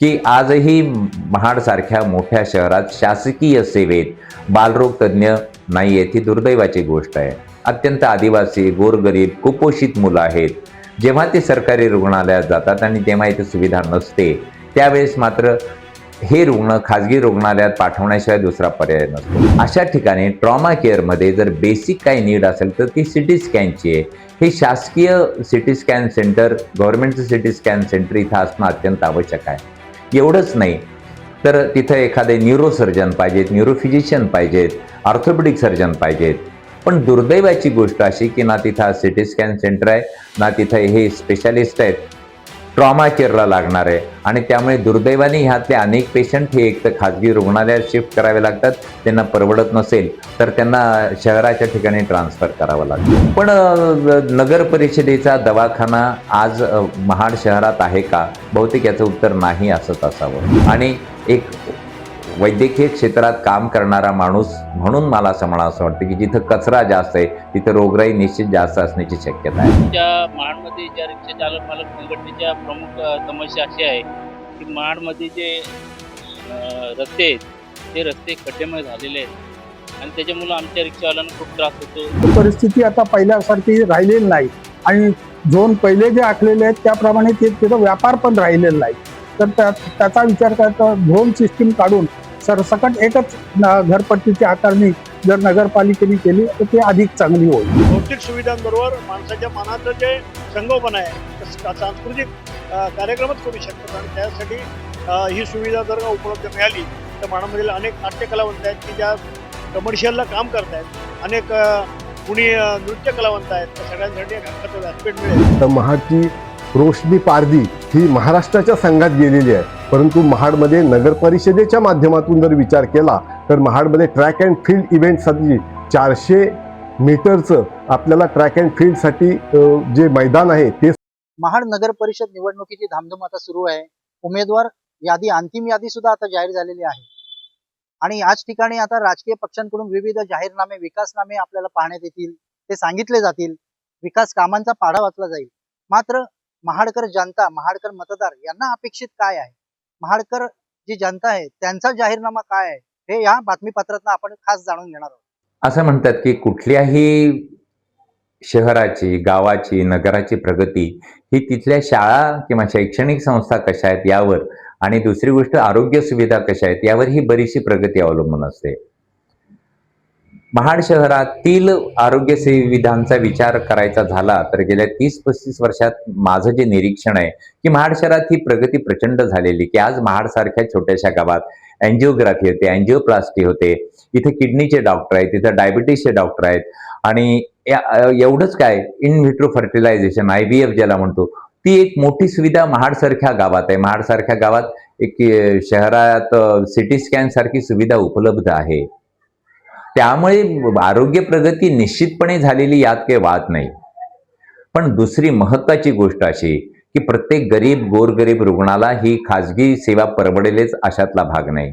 की आजही महाडसारख्या मोठ्या शहरात शासकीय सेवेत बालरोग तज्ज्ञ नाही आहेत ही दुर्दैवाची गोष्ट आहे. अत्यंत आदिवासी गोरगरीब कुपोषित मुलं आहेत. जेव्हा ते सरकारी रुग्णालयात जातात आणि तेव्हा इथे सुविधा नसते त्यावेळेस मात्र हे रुग्ण खाजगी रुग्णालयात पाठवण्याशिवाय दुसरा पर्याय नसतो. अशा ठिकाणी ट्रॉमा केअरमध्ये जर बेसिक काही नीड असेल तर ती सिटी स्कॅनची आहे. हे शासकीय सिटी स्कॅन सेंटर गव्हर्नमेंटचं सिटी स्कॅन सेंटर इथं असणं अत्यंत आवश्यक आहे. एवढंच नाही. तर तिथं एखादे न्यूरोसर्जन पाहिजेत न्यूरोफिजिशियन पाहिजेत ऑर्थोपेडिक सर्जन पाहिजेत. पण दुर्दैवाची गोष्ट अशी की ना तिथं सिटी स्कॅन सेंटर आहे ना तिथं हे स्पेशालिस्ट आहेत. ट्रॉमा केअरला लागणार आहे. आणि त्यामुळे दुर्दैवाने ह्यातले अनेक पेशंट हे एक तर खाजगी रुग्णालयात शिफ्ट करावे लागतात. त्यांना परवडत नसेल तर त्यांना शहराच्या ठिकाणी ट्रान्सफर करावं लागतं. पण नगर परिषदेचा दवाखाना आज महाड शहरात आहे का? बहुतेक याचं उत्तर नाही असंच असावं आणि एक वैद्यकीय क्षेत्रात काम करणारा माणूस म्हणून मला असं म्हणा असं वाटतं की जिथं कचरा जास्त आहे तिथं रोगराई निश्चित जास्त असण्याची शक्यता आहे. त्या महाडमध्ये ज्या रिक्षा चालक मालक संघटनेच्या प्रमुख समस्या अशी आहे की महाडमध्ये जे रस्ते आहेत ते रस्ते खड्डेमय झालेले आहेत आणि त्याच्यामुळं आमच्या रिक्षावाल्यांना खूप त्रास होतो. परिस्थिती आता पहिल्यासारखी राहिलेली नाही आणि झोन पहिले जे आखलेले आहेत त्याप्रमाणे ते तिथं व्यापार पण राहिलेला नाही. तर त्या त्याचा विचार करता झोन सिस्टीम काढून सरसकट एकच न- घरपट्टीची आकारणी जर नगरपालिकेने केली तर ती अधिक चांगली होईल. भौतिक सुविधांबरोबर माणसाच्या मनाचं जे संगोपन आहे सांस्कृतिक कार्यक्रमच करू शकतात. आणि त्यासाठी ही सुविधा जर का उपलब्ध मिळाली तर मानामधील अनेक नाट्य कलावंत आहेत की ज्या कमर्शियलला काम करत आहेत. अनेक कुणी नृत्य कलावंत आहेत त्या सगळ्यांसाठी व्यासपीठ मिळेल. तर महाडची रोशनी पारदी ही महाराष्ट्राच्या संघात गेलेली आहे. परंतु महाडमध्ये नगर परिषदेच्या माध्यमातून जर विचार केला तर महाडमध्ये ट्रॅक अँड फील्ड इव्हेंटसाठी चारशे मीटरचं आपल्याला ट्रॅक अँड फील्डसाठी जे मैदान आहे ते महाड नगर परिषद निवडणुकीची धामधूम आता सुरू आहे. उमेदवार यादी अंतिम यादी सुद्धा आता जाहीर झालेली आहे. आणि याच ठिकाणी आता राजकीय पक्षांकडून विविध जाहीरनामे विकासनामे आपल्याला पाहण्यात येतील ते सांगितले जातील. विकास कामांचा पाढा वाचला जाईल. मात्र महाडकर जनता महाडकर मतदार यांना अपेक्षित काय आहे? महाडकर जी जनता आहे त्यांचा जाहीरनामा काय आहे? हे या बातमीपत्रात आपण खास जाणून घेणार आहोत. असं म्हणतात की कुठल्याही शहराची गावाची नगराची प्रगती ही तिथल्या शाळा किंवा शैक्षणिक संस्था कशा आहेत यावर आणि दुसरी गोष्ट आरोग्य सुविधा कशा आहेत यावर ही बरीचशी प्रगती अवलंबून असते. महाड शहरातील आरोग्य सुविधांचा विचार करायचा झाला तर गेल्या तीस पस्तीस वर्षात माझं जे निरीक्षण आहे की महाड शहरात ही प्रगती प्रचंड झालेली की आज महाडसारख्या छोट्याशा गावात अँजिओग्राफी होते अँजिओप्लास्टी होते इथे किडनीचे डॉक्टर आहेत तिथं डायबिटीसचे डॉक्टर आहेत आणि या- एवढंच काय in vitro fertilization I V F ज्याला म्हणतो ती एक मोठी सुविधा महाडसारख्या गावात आहे. महाडसारख्या गावात एक शहरात सिटी स्कॅन सारखी सुविधा उपलब्ध आहे. त्यामुळे आरोग्य प्रगती निश्चितपणे झालेली यात काही वाद नाही. पण दुसरी महत्वाची गोष्ट अशी की प्रत्येक गरीब गोरगरीब रुग्णाला ही खाजगी सेवा परवडेलच अशातला भाग नाही.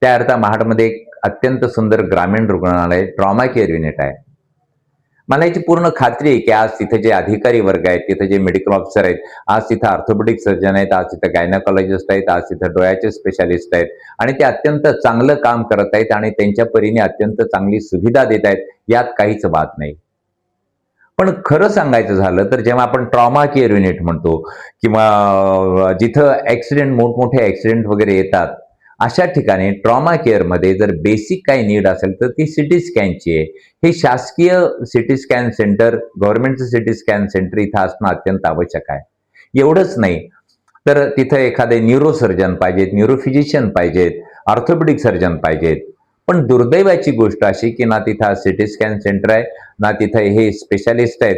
त्या अर्था महाडमध्ये एक अत्यंत सुंदर ग्रामीण रुग्णालय ट्रॉमा केअर युनिट आहे. मला याची पूर्ण खात्री आहे की आज तिथे जे अधिकारी वर्ग आहेत तिथे जे मेडिकल ऑफिसर आहेत आज तिथे ऑर्थोपेडिक सर्जन आहेत आज तिथे गायनाकॉलॉजिस्ट आहेत आज तिथे डोळ्याचे स्पेशालिस्ट आहेत आणि ते अत्यंत चांगलं काम करत आहेत आणि त्यांच्या परीने अत्यंत चांगली सुविधा देत आहेत यात काहीच वाद नाही. पण खरं सांगायचं झालं तर जेव्हा आपण ट्रॉमा केअर युनिट म्हणतो किंवा जिथं ऍक्सिडेंट मोठमोठे ऍक्सिडेंट वगैरे येतात अशा ठिकाणी ट्रॉमा केअरमध्ये जर बेसिक काही नीड असेल तर ती सिटी स्कॅनची आहे. हे शासकीय सिटी स्कॅन सेंटर गव्हर्नमेंटचं सिटी स्कॅन सेंटर इथं असणं अत्यंत आवश्यक आहे. एवढंच नाही तर तिथं एखादे न्यूरोसर्जन पाहिजेत न्यूरोफिजिशियन पाहिजेत ऑर्थोपेडिक सर्जन पाहिजेत. पण दुर्दैवाची गोष्ट अशी की ना तिथं सिटी स्कॅन सेंटर आहे ना तिथं हे स्पेशालिस्ट आहेत.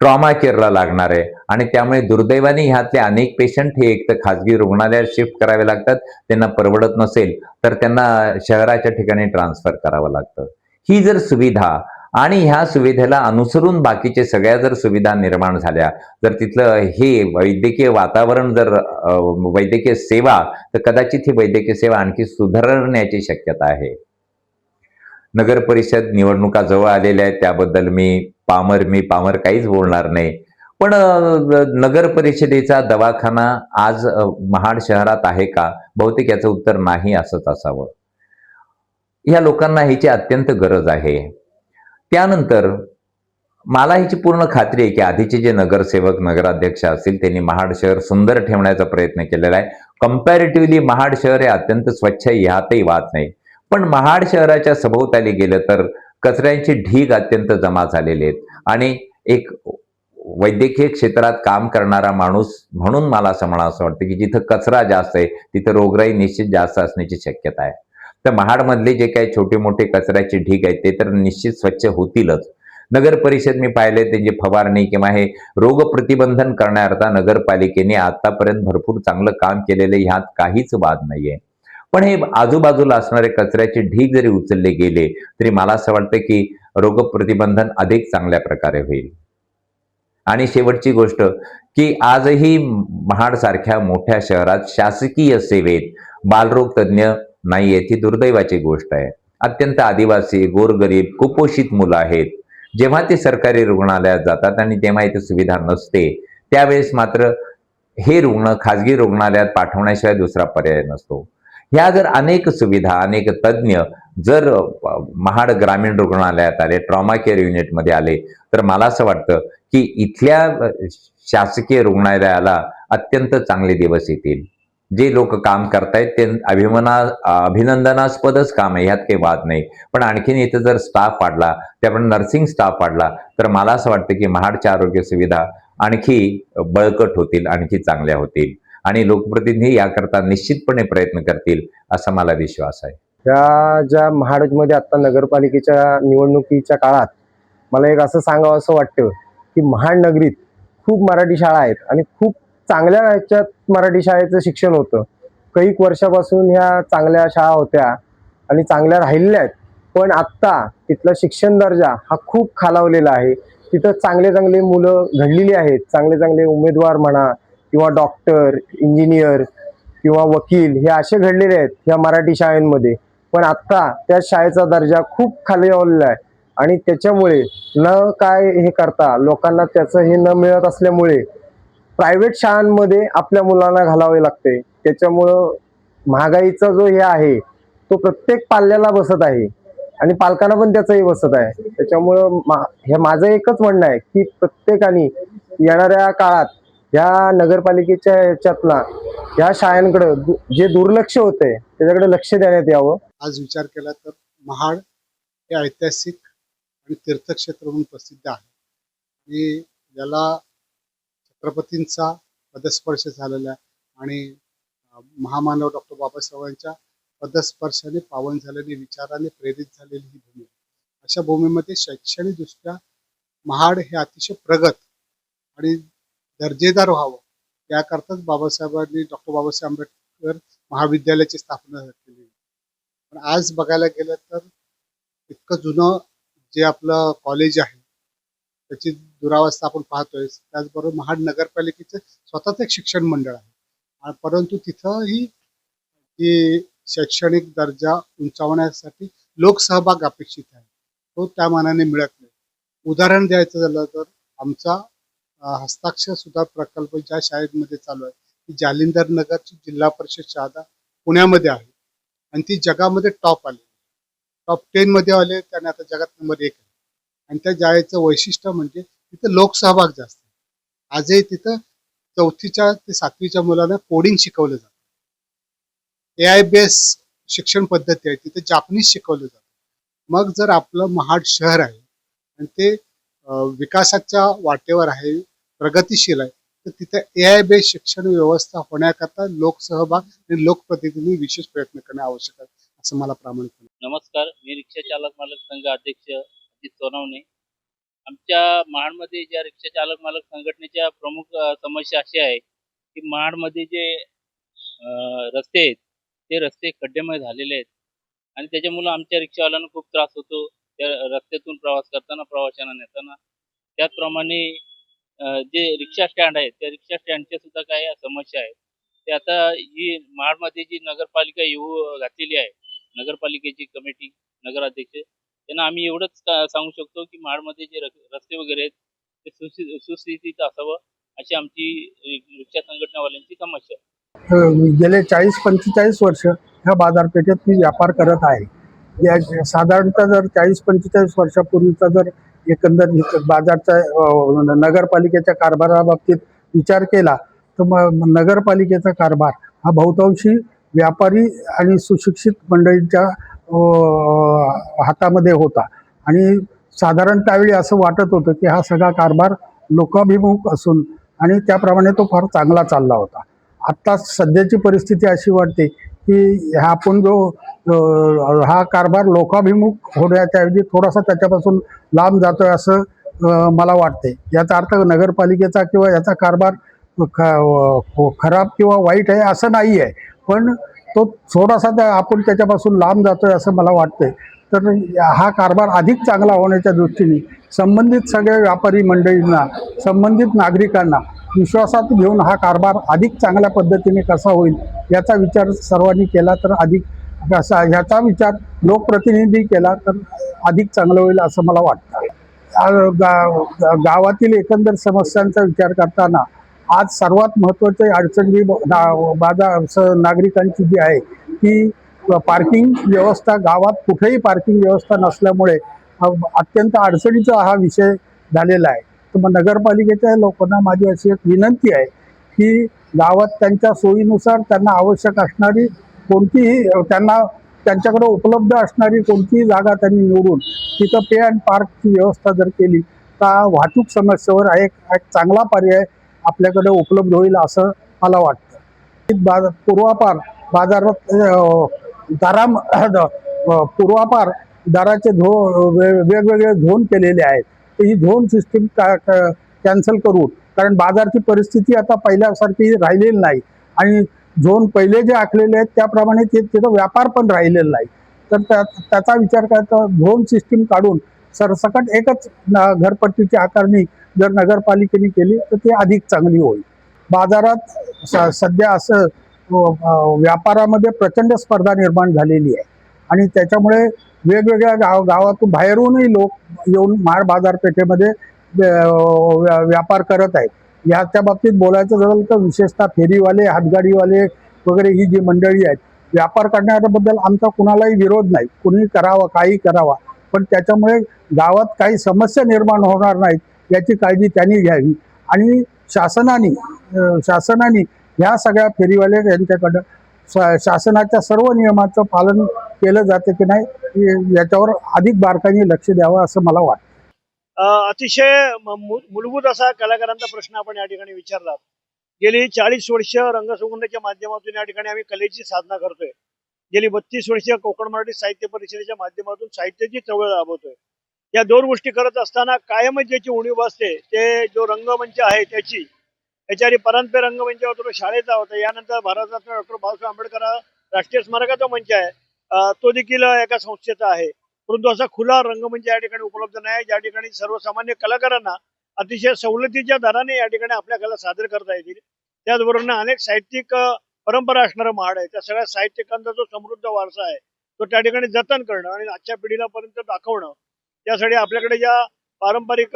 ट्रॉमा केअरला लागणार आहे. आणि त्यामुळे दुर्दैवाने ह्यातले अनेक पेशंट हे एक तर खाजगी रुग्णालयात शिफ्ट करावे लागतात. त्यांना परवडत नसेल तर त्यांना शहराच्या ठिकाणी ट्रान्सफर करावं लागतं. ही जर सुविधा आणि ह्या सुविधेला अनुसरून बाकीचे सगळ्या जर सुविधा निर्माण झाल्या जर तिथलं हे वैद्यकीय वातावरण जर वैद्यकीय सेवा तर कदाचित ही वैद्यकीय सेवा आणखी सुधारण्याची शक्यता आहे. नगर परिषद निवडणुका जवळ आलेल्या आहेत त्याबद्दल मी पामर मी पामर काहीच बोलणार नाही. पण नगर परिषदेचा दवाखाना आज महाड शहरात आहे का? बहुतेक याचं उत्तर नाही असंच असावं. या लोकांना ह्याची अत्यंत गरज आहे. त्यानंतर मला ह्याची पूर्ण खात्री आहे की आधीचे जे नगरसेवक नगराध्यक्ष असतील त्यांनी महाड शहर सुंदर ठेवण्याचा प्रयत्न केलेला आहे. कम्पॅरेटिव्हली महाड शहर हे अत्यंत स्वच्छ ह्यातही वाद नाही. पण महाड शहराच्या सभोवताली गेलं तर कचऱ्यांची ढीग अत्यंत जमा झालेले आहेत. आणि एक वैद्यकीय क्षेत्रात काम करणारा माणूस म्हणून मला असं म्हणा असं वाटतं की जिथं कचरा जास्त आहे तिथं रोगराई निश्चित जास्त असण्याची शक्यता आहे. तर महाडमधले जे काही छोटे मोठे कचऱ्याचे ढीग आहेत ते तर निश्चित स्वच्छ होतीलच. नगर परिषद मी पाहिले त्यांची फवारणी किंवा हे रोग प्रतिबंधन करण्याकरता नगरपालिकेने आतापर्यंत भरपूर चांगलं काम केलेलं आहे, ह्यात काहीच वाद नाहीये. पण हे आजूबाजूला असणारे कचऱ्याचे ढीग जरी उचलले गेले तरी मला असं वाटतं की रोगप्रतिबंधन अधिक चांगल्या प्रकारे होईल. आणि शेवटची गोष्ट की आजही महाड सारख्या मोठ्या शहरात शासकीय सेवेत बालरोग तज्ज्ञ नाहीये ही दुर्दैवाची गोष्ट आहे. अत्यंत आदिवासी गोरगरीब कुपोषित मुलं आहेत. जेव्हा ते सरकारी रुग्णालयात जातात आणि तेव्हा इथे सुविधा नसते त्यावेळेस मात्र हे रुग्ण खाजगी रुग्णालयात पाठवण्याशिवाय दुसरा पर्याय नसतो. ह्या जर अनेक सुविधा अनेक तज्ज्ञ जर महाड ग्रामीण रुग्णालयात आले ट्रॉमा केअर युनिटमध्ये आले तर मला असं वाटतं की इथल्या शासकीय रुग्णालयाला अत्यंत चांगले दिवस येतील. जे लोक काम करतायत ते अभिमना अभिनंदनास्पदच काम आहे ह्यात काही वाद नाही. पण आणखीन इथं जर स्टाफ वाढला त्याप्रमाणे नर्सिंग स्टाफ वाढला तर मला असं वाटतं की महाडच्या आरोग्य सुविधा आणखी बळकट होतील आणखी चांगल्या होतील. आणि लोकप्रतिनिधी याकरता निश्चितपणे प्रयत्न करतील असा मला विश्वास आहे. त्या ज्या महाडमध्ये आता नगरपालिकेच्या निवडणुकीच्या काळात मला एक असं सांगावं असं वाटतं की महाडनगरीत खूप मराठी शाळा आहेत आणि खूप चांगल्या ह्याच्यात मराठी शाळेचं शिक्षण होतं. कैक वर्षापासून ह्या चांगल्या शाळा होत्या आणि चांगल्या राहिलेल्या आहेत. पण आत्ता तिथला शिक्षण दर्जा हा खूप खालावलेला आहे. तिथं चांगले चांगले मुलं घडलेली आहेत. चांगले चांगले उमेदवार म्हणा किंवा डॉक्टर इंजिनियर किंवा वकील हे असे घडलेले आहेत ह्या मराठी शाळेमध्ये. पण आत्ता त्या शाळेचा दर्जा खूप खाली आलेला आहे. आणि त्याच्यामुळे न काय हे करता लोकांना त्याचं हे न मिळत असल्यामुळे प्रायव्हेट शाळांमध्ये आपल्या मुलांना घालावे लागते. त्याच्यामुळं महागाईचा जो हे आहे तो प्रत्येक पाल्याला बसत आहे. आणि पालकांना पण त्याचंही बसत आहे. त्याच्यामुळं मा हे माझं एकच म्हणणं आहे की प्रत्येकाने येणाऱ्या काळात या नगरपालिकेच्या याच्यातला या शाळांकडे दु- जे दुर्लक्ष होते त्याच्याकडे लक्ष देण्यात यावं. आज विचार केला तर महाड हे ऐतिहासिक आणि तीर्थक्षेत्र म्हणून प्रसिद्ध आहे. आणि याला छत्रपतींचा पदस्पर्श झालेला आहे आणि महामानव डॉक्टर बाबासाहेबांच्या पदस्पर्शाने पावन झालेली विचाराने प्रेरित झालेली ही भूमी अशा भूमीमध्ये शैक्षणिकदृष्ट्या महाड हे अतिशय प्रगत आणि दर्जेदार व्हावं. याकरताच बाबासाहेबांनी डॉक्टर बाबासाहेब आंबेडकर महाविद्यालयाची स्थापना केली. पण आज बघायला गेलं तर इतकं जुनं जे आपलं कॉलेज आहे त्याची दुरावस्था आपण पाहतोय. त्याचबरोबर महाड नगरपालिकेचं स्वतःच एक शिक्षण मंडळ आहे. परंतु तिथंही जी शैक्षणिक दर्जा उंचावण्यासाठी लोकसहभाग अपेक्षित आहे. तो त्या मानाने मिळत नाही. उदाहरण द्यायचं झालं तर आमचा हस्ताक्षर सुद्धा प्रकल्प ज्या शाळेमध्ये चालू आहे ती जालिंदर नगरची जिल्हा परिषद शाळा पुण्यामध्ये आहे. आणि ती जगामध्ये टॉप आली. टॉप टेन मध्ये आले त्याने आता जगात नंबर एक आहे. आणि त्या शाळेचं वैशिष्ट्य म्हणजे तिथं लोकसहभाग जास्त आजही तिथं चौथीच्या ते सातवीच्या मुलांना कोडिंग शिकवलं जातं. ए आय बेस शिक्षण पद्धती आहे तिथे जापनीज शिकवलं जातं. मग जर आपलं महाड शहर आहे आणि ते विकासाच्या वाटेवर आहे प्रगतीशील आहे. तर तिथे ए आय बेस्ड शिक्षण व्यवस्था होण्याकरता लोकसहभाग आणि लोकप्रतिनिधी विशेष प्रयत्न करणे आवश्यक आहे असं मला प्रामाणिकपणे नमस्कार मी रिक्षा चालक मालक संघ अध्यक्ष अजित सोनवणे. आमच्या महाडमध्ये ज्या रिक्षा चालक मालक संघटनेच्या प्रमुख समस्या अशी आहे की महाडमध्ये जे रस्ते आहेत ते रस्ते खड्डेमय झालेले आहेत आणि त्याच्यामुळं आमच्या रिक्षावाल्यांना खूप त्रास होतो. त्या रस्त्यातून प्रवास करताना प्रवाशांना नेताना. त्याचप्रमाणे जे रिक्षा स्टँड आहेत त्या रिक्षा स्टँडच्या सुद्धा काही समस्या आहेत ते आता ही महाडमध्ये जी नगरपालिका येऊ घातलेली आहे नगरपालिकेची कमिटी नगराध्यक्ष त्यांना आम्ही एवढंच सांगू शकतो की महाडमध्ये जे रस्ते वगैरे आहेत ते सुस्थि सुस्थितीत असावं अशी आमची रिक्षा संघटनावाल्यांची समस्या आहे. गेले चाळीस पंचेचाळीस वर्ष ह्या बाजारपेठेत मी व्यापार करत आहे या साधारणतः जर चाळीस पंचेचाळीस वर्षापूर्वीचा जर एकंदर बाजारचा नगरपालिकेच्या कारभाराबाबतीत विचार केला तर मग नगरपालिकेचा कारभार हा बहुतांशी व्यापारी आणि सुशिक्षित मंडळींच्या हातामध्ये होता. आणि साधारण त्यावेळी असं वाटत होतं की हा सगळा कारभार लोकाभिमुख असून आणि त्याप्रमाणे तो फार चांगला चालला होता. आत्ता सध्याची परिस्थिती अशी वाटते की हा आपण जो हा कारभार लोकाभिमुख होण्याच्याऐवजी थोडासा त्याच्यापासून लांब जातोय असं मला वाटते याचा अर्थ नगरपालिकेचा किंवा याचा कारभार ख- खराब किंवा वाईट आहे असं नाही आहे. पण तो थोडासा त्या आपण त्याच्यापासून लांब जातोय असं मला वाटतंय. तर हा कारभार अधिक चांगला होण्याच्या दृष्टीने संबंधित सगळ्या व्यापारी मंडळींना संबंधित नागरिकांना विश्वासात घेऊन हा कारभार अधिक चांगल्या पद्धतीने कसा होईल याचा विचार सर्वांनी केला तर अधिक असा ह्याचा विचार लोकप्रतिनिधी केला तर अधिक चांगलं होईल असं मला वाटतं. गा- गावातील एकंदर समस्यांचा विचार करताना आज सर्वात महत्त्वाची अडचण जी ब- बाजार स- नागरिकांची जी आहे ती पार्किंग व्यवस्था गावात कुठेही पार्किंग व्यवस्था नसल्यामुळे अत्यंत अडचणीचा हा विषय झालेला आहे. तर मग नगरपालिकेच्या लोकांना माझी अशी एक विनंती आहे की गावात त्यांच्या सोयीनुसार त्यांना आवश्यक असणारी कोणतीही त्यांना त्यांच्याकडे उपलब्ध असणारी कोणतीही जागा त्यांनी निवडून तिथं पे अँड पार्कची व्यवस्था जर केली तर वाहतूक समस्येवर हा एक एक चांगला पर्याय आपल्याकडे उपलब्ध होईल असं मला वाटतं. बाजार पूर्वापार बाजारात दराम पूर्वापार दराचे धो वेगवेगळे झोन केलेले आहेत. तर ही झोन सिस्टीम का कॅन्सल करून कारण बाजारची परिस्थिती आता पहिल्यासारखी राहिलेली नाही. आणि झोन पहिले जे आखलेले आहेत त्याप्रमाणे ते तिथं व्यापार पण राहिलेला नाही. तर त्या त्याचा विचार करायचा झोन सिस्टीम काढून सरसकट एकच न- घरपट्टीची आकारणी जर नगरपालिकेने केली तर ती अधिक चांगली होईल. बाजारात स सध्या असं व्यापारामध्ये प्रचंड स्पर्धा निर्माण झालेली आहे. आणि त्याच्यामुळे वेगवेगळ्या गाव गावातून बाहेरूनही लोक येऊन महाड बाजारपेठेमध्ये व्य- व्या- व्यापार करत आहेत. याच्या बाबतीत बोलायचं झालं तर विशेषतः फेरीवाले हातगाडीवाले वगैरे ही जी मंडळी आहेत व्यापार करण्याबद्दल आमचा कुणालाही विरोध नाही. कुणी करावा काही करावा. पण त्याच्यामुळे गावात काही समस्या निर्माण होणार नाहीत याची काळजी त्यांनी घ्यावी. आणि शासनाने शासनाने ह्या सगळ्या फेरीवाले यांच्याकडं शासनाच्या सर्व नियमाचं पालन केलं जाते की नाही याच्यावर अधिक बारकाईने लक्ष द्यावं असं मला वाटतं. अतिशय मूलभूत असा कलाकारांचा प्रश्न आपण या ठिकाणी विचारला. गेली चाळीस वर्ष रंगसुगंधाच्या माध्यमातून या ठिकाणी आम्ही कलेची साधना करतोय. गेली बत्तीस वर्ष कोकण मराठी साहित्य परिषदेच्या माध्यमातून साहित्याची चळवळ राबवतोय. या दोन गोष्टी करत असताना कायमच ज्याची उणीव असते ते जो रंगमंच आहे त्याची याच्या आधी परांजपे रंगमंच होता तो शाळेचा होता. यानंतर भारतरत्न डॉक्टर बाबासाहेब आंबेडकर राष्ट्रीय स्मारकाचा मंच आहे. तो देखील एका संस्थेचा आहे. परंतु असा खुला रंगमंच या ठिकाणी उपलब्ध नाही ज्या ठिकाणी सर्वसामान्य कलाकारांना अतिशय सवलतीच्या दराने या ठिकाणी आपल्या कला सादर करता येतील. त्याचबरोबर अनेक साहित्यिक परंपरा असणारं महाड आहे. त्या सगळ्या साहित्यिकांचा जो समृद्ध वारसा आहे तो त्या ठिकाणी जतन करणं आणि आजच्या पिढीला पर्यंत दाखवणं त्यासाठी आपल्याकडे ज्या पारंपरिक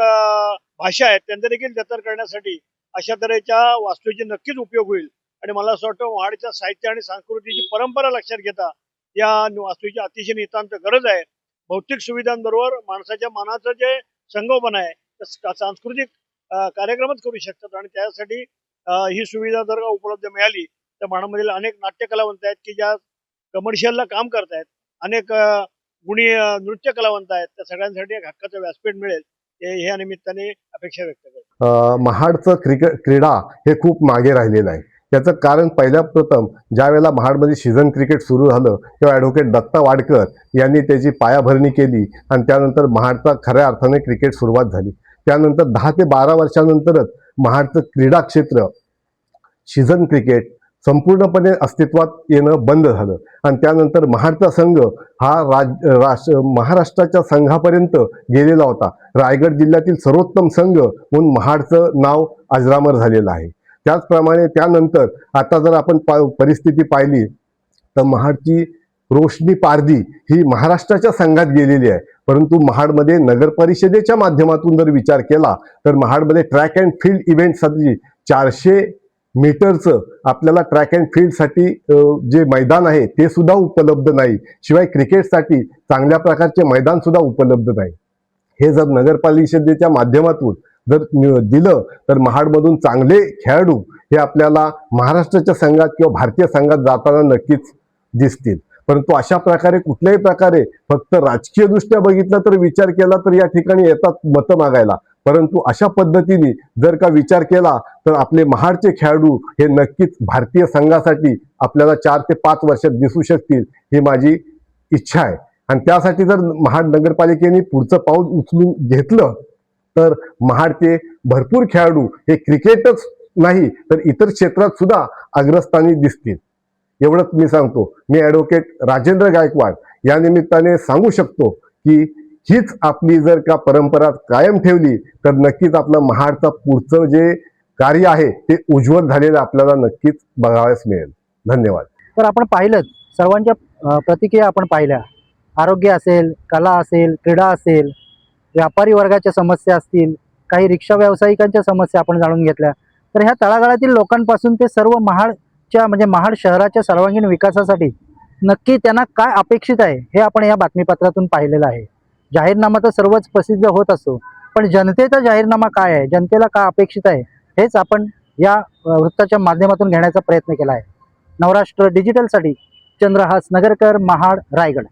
भाषा आहेत त्यांचं देखील जतन करण्यासाठी अशा तऱ्हेच्या वास्तूचे नक्कीच उपयोग होईल. आणि मला असं वाटतं महाडच्या साहित्य आणि संस्कृतीची परंपरा लक्षात घेता या वास्तूची अतिशय नितांत गरज आहे. भौतिक सुविधांबरोबर माणसाच्या मनाचं जे संगोपन आहे ते सांस्कृतिक कार्यक्रमच करू शकतात आणि त्यासाठी ही सुविधा जर का उपलब्ध मिळाली तर माणामधील अनेक नाट्य कलावंत आहेत की ज्या कमर्शियलला काम करतायत अनेक गुणी नृत्य कलावंत आहेत. त्या सगळ्यांसाठी एक हक्काचं व्यासपीठ मिळेल. हे ह्या निमित्ताने अपेक्षा व्यक्त करतो. महाडचं क्रिकेट क्रीडा हे खूप मागे राहिलेलं आहे. याचं कारण पहिल्या प्रथम ज्या वेळेला महाडमध्ये सीझन क्रिकेट सुरू झालं तेव्हा ॲडव्होकेट दत्ता वाडकर यांनी त्याची पायाभरणी केली आणि त्यानंतर महाडचा खऱ्या अर्थाने क्रिकेट सुरुवात झाली. त्यानंतर दहा ते बारा वर्षानंतरच महाडचं क्रीडा क्षेत्र सीझन क्रिकेट संपूर्णपणे अस्तित्वात येणं बंद झालं. आणि त्यानंतर महाडचा संघ हा राज राष्ट्र महाराष्ट्राच्या संघापर्यंत गेलेला होता. रायगड जिल्ह्यातील सर्वोत्तम संघ म्हणून महाडचं नाव अजरामर झालेलं आहे. त्याचप्रमाणे त्यानंतर आता जर आपण पा परिस्थिती पाहिली तर महाडची रोशनी पारधी ही महाराष्ट्राच्या संघात गेलेली आहे. परंतु महाडमध्ये नगर परिषदेच्या माध्यमातून जर विचार केला तर महाडमध्ये ट्रॅक अँड फील्ड इव्हेंटसाठी चारशे मीटरचं आपल्याला ट्रॅक अँड फील्डसाठी जे मैदान आहे ते सुद्धा उपलब्ध नाही. शिवाय क्रिकेटसाठी चांगल्या प्रकारचे मैदान सुद्धा उपलब्ध नाही. हे जर नगरपालिकेच्या माध्यमातून जर दिलं तर महाडमधून चांगले खेळाडू हे आपल्याला महाराष्ट्राच्या संघात किंवा भारतीय संघात जाताना नक्कीच दिसतील. परंतु अशा प्रकारे कुठल्याही प्रकारे फक्त राजकीयदृष्ट्या बघितलं तर विचार केला तर या ठिकाणी येतात मतं मागायला. परंतु अशा पद्धतीने जर का विचार केला तर आपले महाडचे खेळाडू हे नक्कीच भारतीय संघासाठी आपल्याला चार ते पाच वर्षात दिसू शकतील ही माझी इच्छा आहे. आणि त्यासाठी जर महाड नगरपालिकेने पुढचं पाऊल उचलून घेतलं तर महाडचे भरपूर खेळाडू हे क्रिकेटच नाही तर इतर क्षेत्रात सुद्धा अग्रस्थानी दिसतील. एवढंच मी सांगतो. मी ॲडव्होकेट राजेंद्र गायकवाड या निमित्ताने सांगू शकतो की हीच आपली जर का परंपरा कायम ठेवली तर नक्कीच आपलं महाडचं पुढचं जे कार्य आहे ते उज्ज्वल झालेलं आपल्याला नक्कीच बघावयास मिळेल. धन्यवाद. तर आपण पाहिलं सर्वांच्या प्रतिक्रिया आपण पाहिल्या. आरोग्य असेल कला असेल क्रीडा असेल व्यापारी वर्गाच्या समस्या असतील काही रिक्षा व्यावसायिकांच्या समस्या आपण जाणून घेतल्या. तर ह्या तळागाळातील लोकांपासून ते सर्व महाडच्या म्हणजे महाड शहराच्या सर्वांगीण विकासासाठी नक्की त्यांना काय अपेक्षित आहे हे आपण या बातमीपत्रातून पाहिलेलं आहे. जाहीरनामा तर सर्वच प्रसिद्ध होत असतो पण जनतेचा जाहीरनामा काय आहे? जनतेला काय अपेक्षित आहे? हेच आपण या वृत्ताच्या माध्यमातून घेण्याचा प्रयत्न केला आहे. नवराष्ट्र डिजिटलसाठी चंद्रहास नगरकर महाड रायगड.